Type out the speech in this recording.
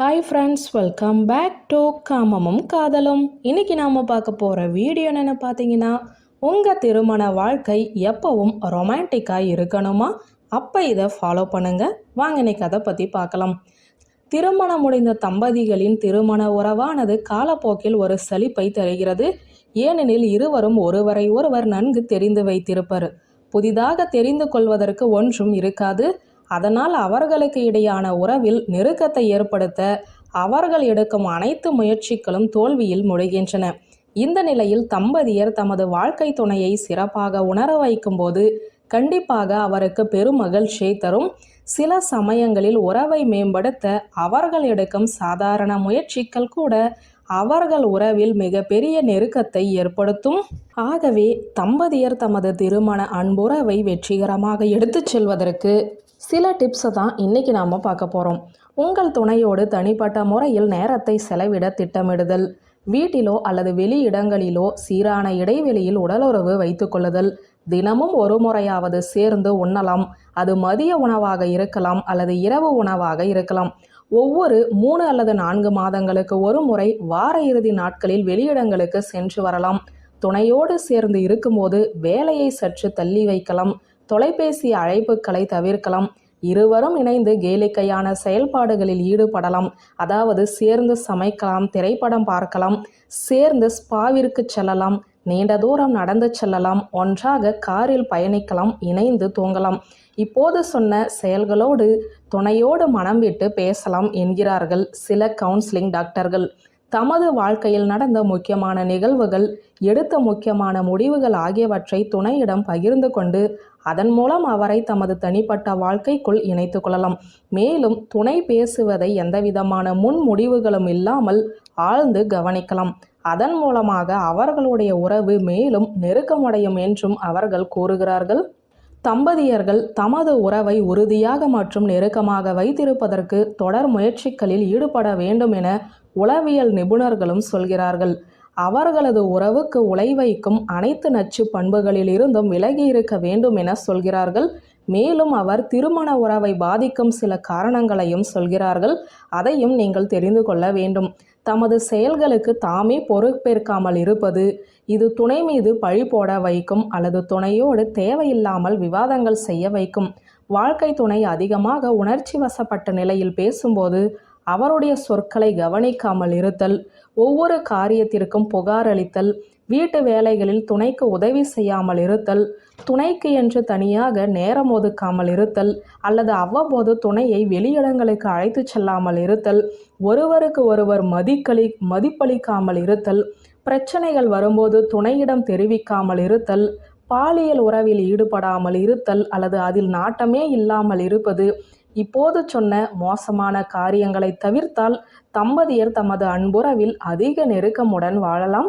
Hi friends welcome back to காமமும் காதலும் இன்னைக்கு நாம் பார்க்க போகிற வீடியோ என்னென்னு பார்த்தீங்கன்னா உங்கள் திருமண வாழ்க்கை எப்பவும் ரொமான்டிக்காக இருக்கணுமா? அப்போ இதை ஃபாலோ பண்ணுங்கள் வாங்க இன்னைக்கு அதை பற்றி பார்க்கலாம். திருமணம் முடிந்த தம்பதிகளின் திருமண உறவானது காலப்போக்கில் ஒரு சலிப்பை தருகிறது. ஏனெனில் இருவரும் ஒருவரை ஒருவர் நன்கு தெரிந்து வைத்திருப்பர். புதிதாக தெரிந்து கொள்வதற்கு ஒன்றும் இருக்காது. அதனால் அவர்களுக்கு இடையான உறவில் நெருக்கத்தை ஏற்படுத்த அவர்கள் எடுக்கும் அனைத்து முயற்சிகளும் தோல்வியில் முடிகின்றன இந்த நிலையில் தம்பதியர் தமது வாழ்க்கை துணையை சிறப்பாக உணர வைக்கும்போது கண்டிப்பாக அவருக்கு பெரும் மகிழ்ச்சியை தரும். சில சமயங்களில் உறவை மேம்படுத்த அவர்கள் எடுக்கும் சாதாரண முயற்சிகள் கூட அவர்கள் உறவில் மிகப்பெரிய நெருக்கத்தை ஏற்படுத்தும். ஆகவே தம்பதியர் தமது திருமண அன்புறவை வெற்றிகரமாக எடுத்துச் செல்வதற்கு சில டிப்ஸை தான் இன்றைக்கி நாம் பார்க்க போகிறோம் உங்கள் துணையோடு தனிப்பட்ட முறையில் நேரத்தை செலவிட திட்டமிடுதல் வீட்டிலோ அல்லது வெளி இடங்களிலோ சீரான இடைவெளியில் உடலுறவு வைத்துக்கொள்ளுதல் தினமும் ஒரு முறையாவது சேர்ந்து உண்ணலாம் அது மதிய உணவாக இருக்கலாம் அல்லது இரவு உணவாக இருக்கலாம். ஒவ்வொரு மூணு அல்லது நான்கு மாதங்களுக்கு ஒரு முறை வார இறுதி நாட்களில் வெளியிடங்களுக்கு சென்று வரலாம். துணையோடு சேர்ந்து இருக்கும்போது வேலையை சற்று தள்ளி வைக்கலாம். தொலைபேசி அழைப்புகளை தவிர்க்கலாம். இருவரும் இணைந்து கேளிக்கையான செயல்பாடுகளில் ஈடுபடலாம். அதாவது சேர்ந்து சமைக்கலாம் திரைப்படம் பார்க்கலாம் சேர்ந்து ஸ்பாவிற்கு செல்லலாம் நீண்ட தூரம் நடந்து செல்லலாம் ஒன்றாக காரில் பயணிக்கலாம் இணைந்து தூங்கலாம். இப்போது சொன்ன செயல்களோடு துணையோடு மனம் விட்டு பேசலாம் என்கிறார்கள் சில கவுன்சிலிங் டாக்டர்கள். தமது வாழ்க்கையில் நடந்த முக்கியமான நிகழ்வுகள் எடுத்த முக்கியமான முடிவுகள் ஆகியவற்றை துணையிடம் பகிர்ந்து கொண்டு அதன் மூலம் அவரை தமது தனிப்பட்ட வாழ்க்கைக்குள் இணைத்து கொள்ளலாம். மேலும் துணை பேசுவதை எந்தவிதமான முன் முடிவுகளும் இல்லாமல் ஆழ்ந்து கவனிக்கலாம். அதன் மூலமாக அவர்களுடைய உறவு மேலும் நெருக்கமடையும் என்றும் அவர்கள் கூறுகிறார்கள். தம்பதியர்கள் தமது உறவை உறுதியாக மற்றும் நெருக்கமாக வைத்திருப்பதற்கு தொடர் முயற்சிகளில் ஈடுபட வேண்டும் என உளவியல் நிபுணர்களும் சொல்கிறார்கள். அவர்களது உறவுக்கு உலை வைக்கும் அனைத்து நச்சு பண்புகளில் இருந்தும் விலகி இருக்க வேண்டும் என சொல்கிறார்கள். மேலும் அவர் திருமண உறவை பாதிக்கும் சில காரணங்களையும் சொல்கிறார்கள். அதையும் நீங்கள் தெரிந்து கொள்ள வேண்டும். தமது செயல்களுக்கு தாமே பொறுப்பேற்காமல் இருப்பது இது துணை மீது பழி போட வைக்கும் அல்லது துணையோடு தேவையில்லாமல் விவாதங்கள் செய்ய வைக்கும். வாழ்க்கை துணை அதிகமாக உணர்ச்சி வசப்பட்ட நிலையில் பேசும்போது அவருடைய சொற்களை கவனிக்காமல் இருத்தல் ஒவ்வொரு காரியத்திற்கும் புகாரளித்தல் வீட்டு வேலைகளில் துணைக்கு உதவி செய்யாமல் இருத்தல் துணைக்கு என்று தனியாக நேரம் ஒதுக்காமல் இருத்தல் அல்லது அவ்வப்போது துணையை வெளியிடங்களுக்கு அழைத்து செல்லாமல் இருத்தல் ஒருவருக்கு ஒருவர் மதிக்களி மதிப்பளிக்காமல் இருத்தல் பிரச்சனைகள் வரும்போது துணையிடம் தெரிவிக்காமல் இருத்தல் பாலியல் உறவில் ஈடுபடாமல் இருத்தல் அல்லது அதில் நாட்டமே இல்லாமல் இருப்பது இப்போது சொன்ன மோசமான காரியங்களை தவிர்த்தால் தம்பதியர் தமது அன்புறவில் அதிக நெருக்கமுடன் வாழலாம்.